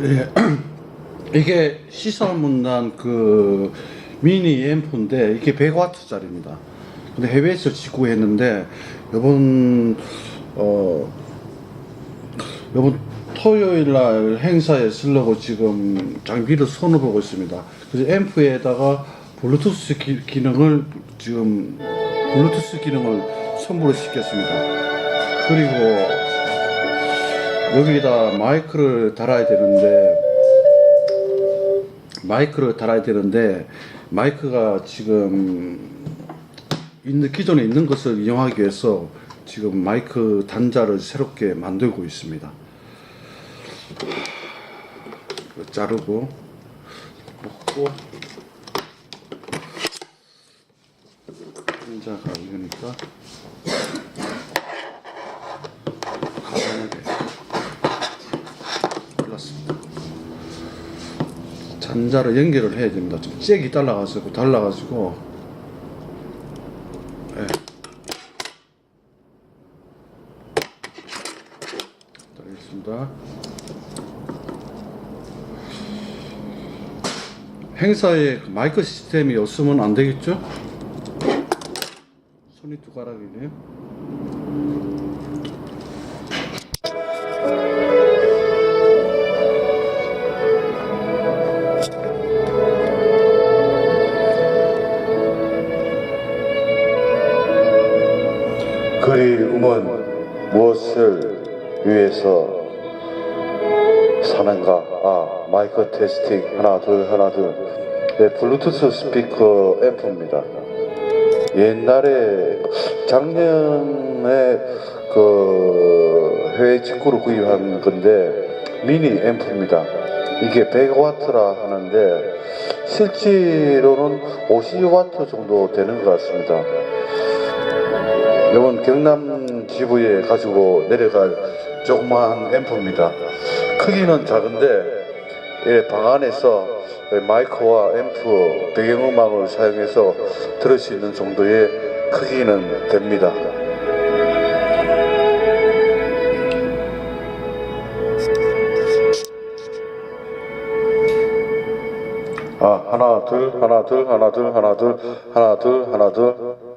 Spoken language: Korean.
이게 시사문단 그 미니 앰프인데 이게 100와트짜리입니다. 근데 해외에서 직구했는데 이번 어 이번 토요일 날 행사에 쓰려고 지금 장비를 손을 보고 있습니다. 그래서 앰프에다가 블루투스 기, 기능을 지금 블루투스 기능을 선보를 시켰습니다. 그리고 여기다 마이크를 달아야 되는데 마이크를 달아야 되는데 마이크가 지금 있는 기존에 있는 것을 이용하기 위해서 지금 마이크 단자를 새롭게 만들고 있습니다. 자르고 먹고 단자가 이거니까 가만하게 골랐습니다. 잔자를 연결을 해야 됩니다. 좀 잭이 달라가지고 달라가지고 예. 달겠습니다. 행사에 그 마이크 시스템이 없으면 안 되겠죠? 손이 두 가락이네요. 그리움은 무엇을 위해서 사는가? 아, 마이크 테스팅 하나 둘 하나 둘. 네, 블루투스 스피커 앰프입니다. 옛날에 작년에 그 해외 직구로 구입한 건데 미니 앰프입니다. 이게 100와트라 하는데 실제로는 50와트 정도 되는 것 같습니다. 이건 경남 지부에 가지고 내려갈 조그마한 앰프입니다. 크기는 작은데 예, 방 안에서 마이크와 앰프, 배경음악을 사용해서 들을 수 있는 정도의 크기는 됩니다. 아, 하나, 둘, 하나, 둘, 하나, 둘, 하나, 둘, 하나, 둘, 하나, 둘.